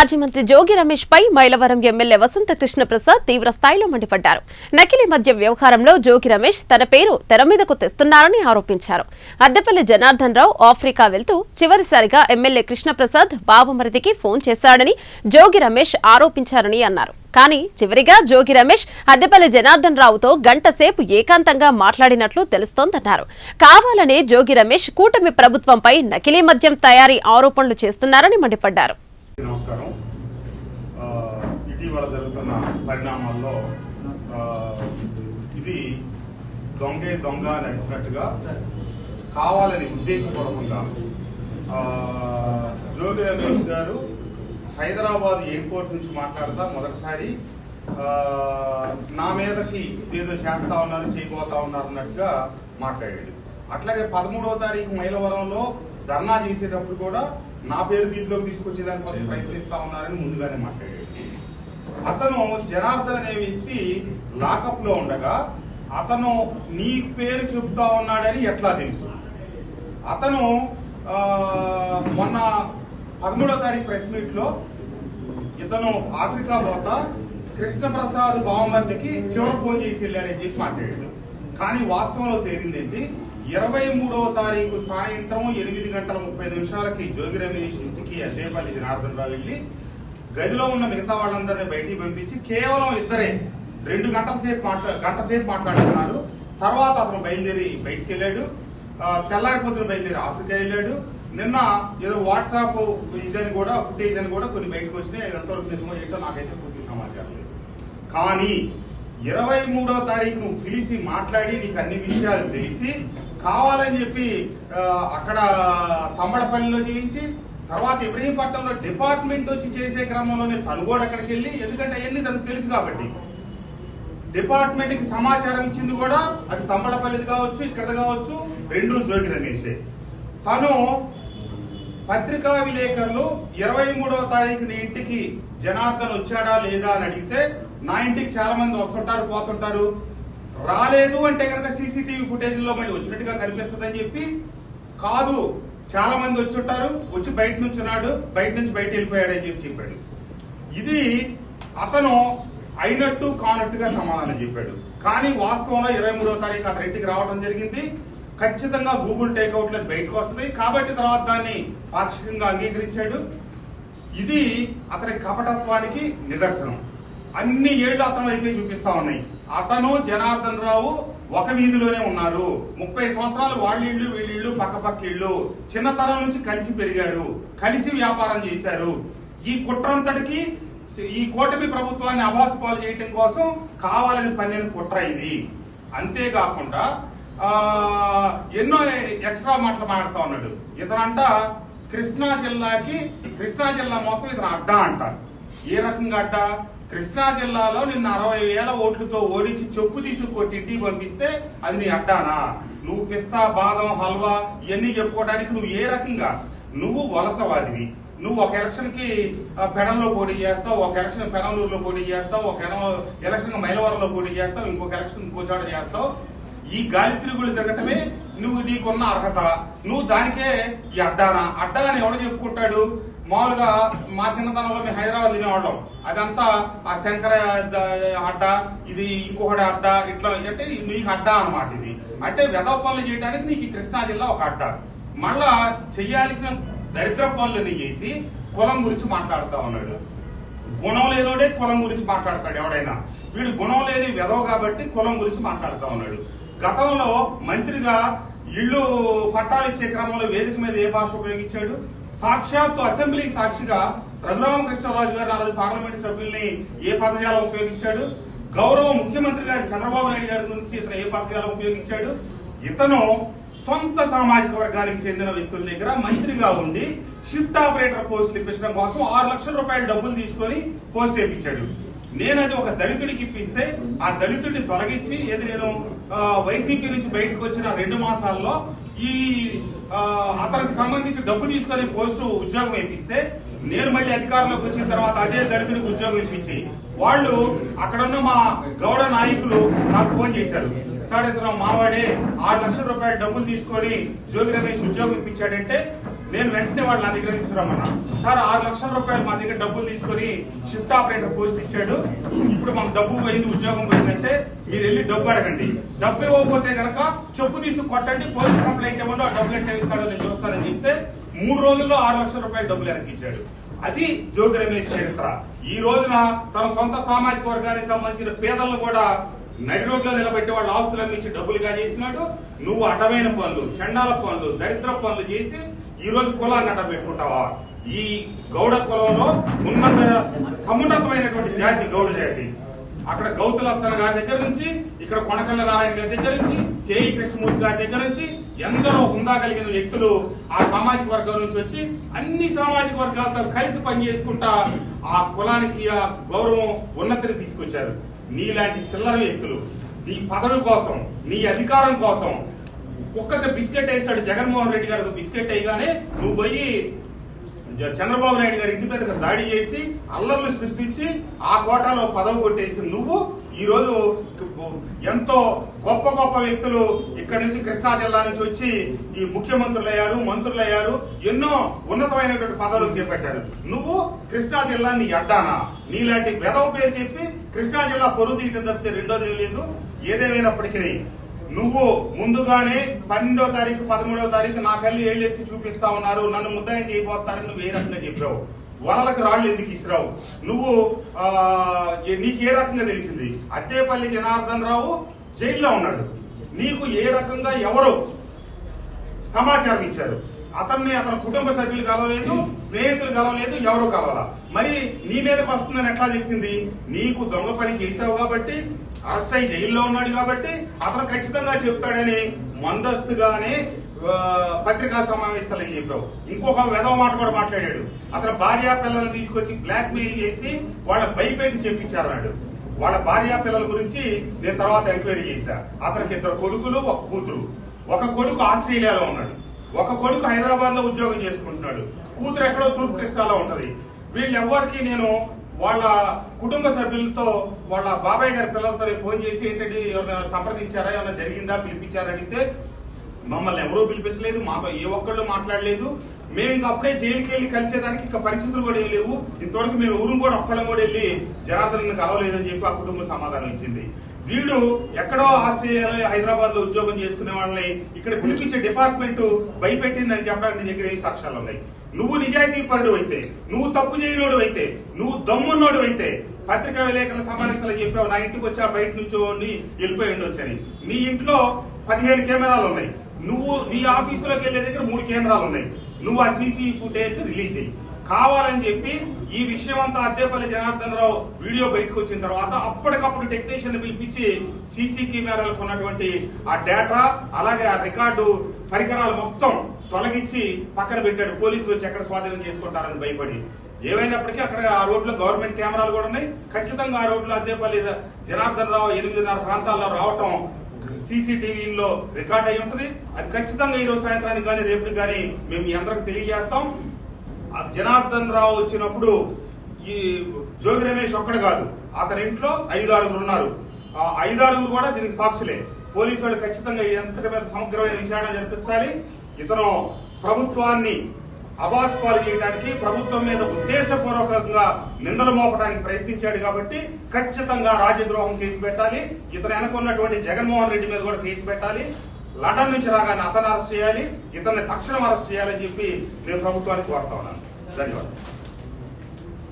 మాజీ మంత్రి జోగి రమేష్ పై మైలవరం ఎమ్మెల్యే వసంత కృష్ణ ప్రసాద్ తీవ్ర స్థాయిలో మండిపడ్డారు. నకిలీ మద్యం వ్యవహారంలో జోగి రమేష్ తన పేరు తెర మీదకు తెస్తున్నారని ఆరోపించారు. అద్దెపల్లి జనార్దన్ రావు ఆఫ్రికా వెళ్తూ చివరిసారిగా ఎమ్మెల్యే కృష్ణప్రసాద్ బావమరిదికి ఫోన్ చేశాడని జోగి రమేష్ ఆరోపించారని అన్నారు. కానీ చివరిగా జోగి రమేష్ అద్దెపల్లి జనార్దన్ రావుతో గంట సేపు ఏకాంతంగా మాట్లాడినట్లు తెలుస్తోందన్నారు. కావాలనే జోగి రమేష్ కూటమి ప్రభుత్వంపై నకిలీ మద్యం తయారీ ఆరోపణలు చేస్తున్నారని మండిపడ్డారు. నమస్కారం. ఇటీవల జరుగుతున్న పరిణామాల్లో ఇది దొంగే దొంగ నడిచినట్టుగా కావాలని ఉద్దేశపూర్వకంగా జోగి రమేష్ గారు హైదరాబాద్ ఎయిర్పోర్ట్ నుంచి మాట్లాడతా మొదటిసారి నా మీదకి ఏదో చేస్తా ఉన్నారు చేయబోతా ఉన్నారు అన్నట్టుగా మాట్లాడాడు. అట్లాగే పదమూడవ తారీఖు మైలవరంలో ధర్నా చేసేటప్పుడు కూడా నా పేరు దీంట్లోకి తీసుకొచ్చే దానికోసం ప్రయత్నిస్తా ఉన్నారని ముందుగానే మాట్లాడాడు. అతను జనార్దన్ అనే వ్యక్తి లాకప్లో ఉండగా అతను నీ పేరు చెబుతా ఉన్నాడని ఎట్లా తెలుసు? అతను మొన్న పదమూడో తారీఖు ప్రెస్ మీట్లో ఇతను ఆఫ్రికా పోతా కృష్ణప్రసాద్ బావమర్దికి చివరి ఫోన్ చేసి వెళ్ళాడని చెప్పి మాట్లాడాడు. కానీ వాస్తవంలో తేలిందేంటి? ఇరవై మూడవ తారీఖు సాయంత్రం ఎనిమిది గంటల ముప్పై నిమిషాలకి జోగి రమేష్ ఇంటికి అద్దేపల్లి జనార్దన్ రావు వెళ్ళి గదిలో ఉన్న మిగతా వాళ్ళందరినీ బయటికి పంపించి కేవలం ఇద్దరే రెండు గంటల సేపు మాట్లా గంట సేపు మాట్లాడుతున్నారు తర్వాత అతను బయలుదేరి బయటికి వెళ్ళాడు. తెల్లారి పొద్దున బయలుదేరి ఆఫ్రికా వెళ్ళాడు. నిన్న ఏదో వాట్సాప్ ఇదని కూడా ఫుటేజ్ అని కూడా కొన్ని బయటకు వచ్చినాయి. అది ఎంతవరకు నిజమో ఏంటో నాకైతే పూర్తి సమాచారం లేదు. కానీ ఇరవై మూడో తారీఖు నువ్వు పిలిచి మాట్లాడి నీకు అన్ని విషయాలు తెలిసి కావాలని చెప్పి అక్కడ తమ్మడపల్లిలో చేయించి తర్వాత ఇబ్రహీంపట్నంలో డిపార్ట్మెంట్ వచ్చి చేసే క్రమంలోనే తను కూడా అక్కడికి వెళ్ళి ఎందుకంటే అవన్నీ తనకు తెలుసు కాబట్టి. డిపార్ట్మెంట్కి సమాచారం ఇచ్చింది కూడా అది తమ్మడపల్లిది కావచ్చు ఇక్కడది కావచ్చు రెండు జోగి రమేషే. తను పత్రికా విలేకరులు ఇరవై మూడవ తారీఖున ఇంటికి జనార్దన్ వచ్చాడా లేదా అని అడిగితే నా ఇంటికి చాలా మంది వస్తుంటారు పోతుంటారు. రాలేదు అంటే కనుక సీసీటీవీ ఫుటేజ్లో మళ్ళీ వచ్చినట్టుగా కనిపిస్తుందని చెప్పి కాదు చాలా మంది వచ్చి ఉంటారు వచ్చి బయట నుంచి ఉన్నాడు బయట నుంచి బయట వెళ్ళిపోయాడని చెప్పి చెప్పాడు. ఇది అతను అయినట్టు కానట్టుగా సమాధానం చెప్పాడు. కానీ వాస్తవంలో ఇరవై మూడో తారీఖు అతని ఇంటికి రావడం జరిగింది. ఖచ్చితంగా గూగుల్ టేక్అవుట్ లేదు బయటకు వస్తుంది. కాబట్టి తర్వాత దాన్ని పాక్షికంగా అంగీకరించాడు. ఇది అతని కపటత్వానికి నిదర్శనం. అన్ని ఏళ్ళు అతని వైపే చూపిస్తా ఉన్నాయి. అతను జనార్దన్ రావు ఒక వీధిలోనే ఉన్నారు. ముప్పై సంవత్సరాలు వాళ్ళ ఇళ్ళు వీళ్ళ ఇళ్ళు పక్క పక్క ఇళ్ళు. చిన్నతనం నుంచి కలిసి పెరిగారు. కలిసి వ్యాపారం చేశారు. ఈ కుట్రంతటికి ఈ కూటమి ప్రభుత్వాన్ని అవాసు పాలు చేయటం కోసం కావాలని పనిని కుట్ర ఇది. అంతేకాకుండా ఎన్నో ఎక్స్ట్రా మాటలు మాట్లాడుతూ ఉన్నాడు. ఇతనంట కృష్ణా జిల్లాకి కృష్ణా జిల్లా మొత్తం ఇతను అడ్డా అంటారు ఏ రకంగా అడ్డా? కృష్ణా జిల్లాలో నిన్న అరవై వేల ఓట్లతో ఓడించి చెప్పు తీసుకొట్టి ఇంటికి పంపిస్తే అది నీ అడ్డానా? నువ్వు పిస్తా బాదం హల్వా ఇవన్నీ చెప్పుకోవడానికి నువ్వు ఏ రకంగా? నువ్వు వలసవాదివి. నువ్వు ఒక ఎలక్షన్కి పెడంలో పోటీ చేస్తావు ఒక ఎలక్షన్ పెనంలూరులో పోటీ చేస్తావు ఒక ఎన- ఎలక్షన్ మైలవరంలో పోటీ చేస్తావు ఇంకొక ఎలక్షన్ ఇంకో చోట చేస్తావు. ఈ గాలి తిరుగులు తిరగటమే నువ్వు నీకున్న అర్హత. నువ్వు దానికే ఈ అడ్డానా? అడ్డా అని ఎవడు చెప్పుకుంటాడు? మామూలుగా మా చిన్నతనంలో మేము హైదరాబాద్ తినేవాళ్ళం అదంతా ఆ శంకర అడ్డ అడ్డా ఇది ఇంకొకటి అడ్డ ఇట్లా అంటే నీకు అడ్డా అన్నమాట ఇది. అంటే వెదవ పనులు చేయడానికి నీకు ఈ కృష్ణా జిల్లా ఒక అడ్డ. మళ్ళా చెయ్యాల్సిన దరిద్ర పనులని చేసి కులం గురించి మాట్లాడుతా ఉన్నాడు. గుణం లేనోడే కులం గురించి మాట్లాడతాడు ఎవడైనా. వీడు గుణం లేని వెధవ కాబట్టి కులం గురించి మాట్లాడుతా ఉన్నాడు. గతంలో మంత్రిగా ఇళ్ళు పట్టాలు ఇచ్చే క్రమంలో వేదిక మీద ఏ భాష ఉపయోగించాడు? సాక్షాత్తు అసెంబ్లీ సాక్షిగా రఘురామకృష్ణరాజు గారు ఆ రోజు పార్లమెంట్ సభ్యుల్ని ఏ పదజాలం ఉపయోగించాడు? గౌరవ ముఖ్యమంత్రి గారి చంద్రబాబు నాయుడు గారి గురించి ఇతను ఏ పదజాలం ఉపయోగించాడు? ఇతను సొంత సామాజిక వర్గానికి చెందిన వ్యక్తుల దగ్గర మంత్రిగా ఉండి షిఫ్ట్ ఆపరేటర్ పోస్ట్ ఇప్పించడం కోసం ఆరు లక్షల రూపాయల డబ్బులు తీసుకొని పోస్ట్ వేయించాడు నేను అది ఒక దళితుడికి ఇప్పిస్తే ఆ దళితుడిని తొలగించి ఏది నేను వైసీపీ నుంచి బయటకు వచ్చిన రెండు మాసాల్లో ఈ అతనికి సంబంధించి డబ్బు తీసుకొని పోస్టు ఉద్యోగం ఇప్పిస్తే నేను మళ్ళీ అధికారంలోకి వచ్చిన తర్వాత అదే దళితుడికి ఉద్యోగం ఇప్పించి వాళ్ళు అక్కడున్న మా గౌడ నాయకులు నాకు ఫోన్ చేశారు. సార్ ఇతను మావాడే ఆరు లక్షల రూపాయల డబ్బులు తీసుకొని జోగి రమేష్ ఉద్యోగం ఇప్పించాడంటే నేను వెంటనే వాళ్ళు నా దగ్గర తీసుకురమ్మన్నా. సార్ ఆరు లక్షల రూపాయలు మా దగ్గర డబ్బులు తీసుకొని షిఫ్ట్ ఆపరేటర్ పోస్ట్ ఇచ్చాడు. ఇప్పుడు మాకు డబ్బు పోయింది ఉద్యోగం పోయిందంటే మీరు వెళ్ళి డబ్బు అడగండి. డబ్బు ఇవ్వకపోతే కనుక చెప్పు తీసి కొట్టండి పోలీస్ కంప్లైంట్ ఇవ్వండి ఆ డబ్బులు ఎట్లా ఇస్తాడో నేను చూస్తానని చెప్తే మూడు రోజుల్లో ఆరు లక్షల రూపాయలు డబ్బులు వెనక్కి ఇచ్చాడు. అది జోగి రమేష్ చరిత్ర. ఈ రోజున తన సొంత సామాజిక వర్గానికి సంబంధించిన పేదలను కూడా నడి రోడ్లో నిలబెట్టి వాళ్ళ ఆస్తులు అమ్మించి డబ్బులు చేసినాడు. నువ్వు అడ్డమైన పనులు చండాల పనులు దరిద్ర పనులు చేసి ఈ రోజు కులాన్ని అడ్డ పెట్టుకుంటావా? ఈ గౌడ కులంలో ఉన్నత సమున్నతమైనటువంటి జాతి గౌడ జాతి. అక్కడ గౌతు లక్షణ గారి దగ్గర నుంచి ఇక్కడ కొనకళ్ళ నారాయణ గారి దగ్గర నుంచి కేఈ కృష్ణమూర్తి గారి దగ్గర నుంచి ఎందరో హుందా కలిగిన వ్యక్తులు ఆ సామాజిక వర్గం నుంచి వచ్చి అన్ని సామాజిక వర్గాలతో కలిసి పనిచేసుకుంటా ఆ కులానికి ఆ గౌరవం ఉన్నతిని తీసుకొచ్చారు. నీలాంటి చిల్లర వ్యక్తులు నీ పదవి కోసం నీ అధికారం కోసం ఒక్కసారి బిస్కెట్ వేసాడు జగన్మోహన్ రెడ్డి గారికి బిస్కెట్ వేయగానే నువ్వు పోయి చంద్రబాబు నాయుడు గారి ఇంటి మీద దాడి చేసి అల్లర్లు సృష్టించి ఆ కోటాలో పదవి కొట్టేసి నువ్వు ఈరోజు ఎంతో గొప్ప గొప్ప వ్యక్తులు ఇక్కడి నుంచి కృష్ణా జిల్లా నుంచి వచ్చి ఈ ముఖ్యమంత్రులు అయ్యారు మంత్రులు అయ్యారు ఎన్నో ఉన్నతమైనటువంటి పదవులు చేపట్టారు. నువ్వు కృష్ణా జిల్లా నీ అడ్డానా? నీలాంటి వెదవ పేరు చెప్పి కృష్ణా జిల్లా పొరుగు తీయటం తప్పితే రెండోది లేదు? ఏదేమైనప్పటికీ నువ్వు ముందుగానే పన్నెండో తారీఖు పదమూడో తారీఖు నా కళ్ళు ఏళ్ళు ఎత్తి చూపిస్తా ఉన్నారు నన్ను ముద్దాయం చేయబోతారని నువ్వు ఏ రకంగా చెప్పావు? వలలకు రాళ్ళు ఎందుకు ఇసిరావు? నువ్వు ఆ, నీకు ఏ రకంగా తెలిసింది? అద్దేపల్లి జనార్దన్ రావు జైల్లో ఉన్నాడు. నీకు ఏ రకంగా ఎవరు సమాచారం ఇచ్చారు? అతన్ని అతని కుటుంబ సభ్యులు కలవలేదు స్నేహితులు కలవలేదు ఎవరు కలవాల? మరి నీ మీదకి వస్తుందని ఎట్లా తెలిసింది? నీకు దొంగ పని చేశావు కాబట్టి అరెస్ట్ అయి జైల్లో ఉన్నాడు కాబట్టి అతను ఖచ్చితంగా చెప్తాడని మందస్తుగానే పత్రికా సమావేశాలు అని చెప్పావు. ఇంకొక వెధవ మాట కూడా మాట్లాడాడు. అతను భార్యా పిల్లల్ని తీసుకొచ్చి బ్లాక్ మెయిల్ చేసి వాళ్ళ భయపెట్టి చెప్పించారన్నాడు. వాళ్ళ భార్యా పిల్లల గురించి నేను తర్వాత ఎంక్వైరీ చేశా. అతనికి ఇద్దరు కొడుకులు ఒక కూతురు. ఒక కొడుకు ఆస్ట్రేలియాలో ఉన్నాడు. ఒక కొడుకు హైదరాబాద్లో ఉద్యోగం చేసుకుంటున్నాడు. కూతురు ఎక్కడో తూర్పు కృష్ణాలో ఉంటది. వీళ్ళెవ్వరికి నేను వాళ్ళ కుటుంబ సభ్యులతో వాళ్ళ బాబాయ్ గారి పిల్లలతో ఫోన్ చేసి ఏంటంటే ఏమైనా సంప్రదించారా? ఏమైనా జరిగిందా? పిలిపించారా? అడిగితే మమ్మల్ని ఎవరూ పిలిపించలేదు మాతో ఏ ఒక్కళ్ళు మాట్లాడలేదు. మేము ఇంకా అప్పుడే జైలుకి వెళ్ళి కలిసేదానికి ఇంకా పరిస్థితులు కూడా ఏం లేవు. ఇంతవరకు మేము ఊరు కూడా ఒక్కళ్ళం కూడా వెళ్ళి జనార్దన్ కలవలేదని చెప్పి ఆ కుటుంబం సమాధానం ఇచ్చింది. వీడు ఎక్కడో ఆస్ట్రేలియాలో హైదరాబాద్లో ఉద్యోగం చేసుకునే వాళ్ళని ఇక్కడ పిలిపించే డిపార్ట్మెంట్ భయపెట్టిందని చెప్పడానికి నీ దగ్గర ఏ సాక్ష్యాలు ఉన్నాయి? నువ్వు నిజాయితీ పరుడు అయితే నువ్వు తప్పు చేయనోడు అయితే నువ్వు దమ్మున్నోడు అయితే పత్రికా విలేకరుల సమావేశాలు చెప్పావు. నా ఇంటికి వచ్చా బయట నుంచి వెళ్ళిపోయి ఉండొచ్చని. నీ ఇంట్లో పదిహేను కెమెరాలు ఉన్నాయి. నువ్వు నీ ఆఫీసులోకి వెళ్ళే దగ్గర మూడు కేంద్రాలు ఉన్నాయి. నువ్వు ఆ సీసీ ఫుటేజ్ రిలీజ్ చేయి. కావాలని చెప్పి ఈ విషయం అంతా అద్దేపల్లి జనార్దన్ రావు వీడియో బయటకు వచ్చిన తర్వాత అప్పటికప్పుడు టెక్నీషియన్ పిలిపించి సీసీ కెమెరాలకు ఉన్నటువంటి ఆ డేటా అలాగే ఆ రికార్డు పరికరాలు మొత్తం తొలగించి పక్కన పెట్టాడు. పోలీసులు వచ్చి ఎక్కడ స్వాధీనం చేసుకుంటారని భయపడి. ఏమైనప్పటికీ అక్కడ ఆ రోడ్లో గవర్నమెంట్ కెమెరాలు కూడా ఉన్నాయి. ఖచ్చితంగా ఆ రోడ్లో అద్దేపల్లి జనార్దన్ రావు ఎనిమిదిన్నర ప్రాంతాల్లో రావటం సీసీటీవీలో రికార్డ్ అయి ఉంటుంది. అది ఖచ్చితంగా ఈ రోజు సాయంత్రానికి కానీ రేపు కానీ మేము మీ అందరికి తెలియజేస్తాం. జనార్దన్ రావు వచ్చినప్పుడు ఈ జోగి రమేష్ ఒక్కడు కాదు అతని ఇంట్లో ఐదు ఆరుగురు ఉన్నారు. ఆ ఐదు ఆరుగురు కూడా దీనికి సాక్షులే. పోలీసు వాళ్ళు ఖచ్చితంగా ఎంతటి మీద సమగ్రమైన విచారణ జరిపించాలి. ఇతను ప్రభుత్వాన్ని అబాస్పాలు చేయడానికి ప్రభుత్వం మీద ఉద్దేశపూర్వకంగా నిందలు మోపడానికి ప్రయత్నించాడు కాబట్టి ఖచ్చితంగా రాజద్రోహం కేసు పెట్టాలి. ఇతను వెనకున్నటువంటి జగన్మోహన్ రెడ్డి మీద కూడా కేసు పెట్టాలి. లండన్ నుంచి రాగానే అతను అరెస్ట్ చేయాలి. ఇతన్ని తక్షణం అరెస్ట్ చేయాలని చెప్పి నేను ప్రభుత్వానికి కోరుతా ఉన్నాను. ధన్యవాదాలు.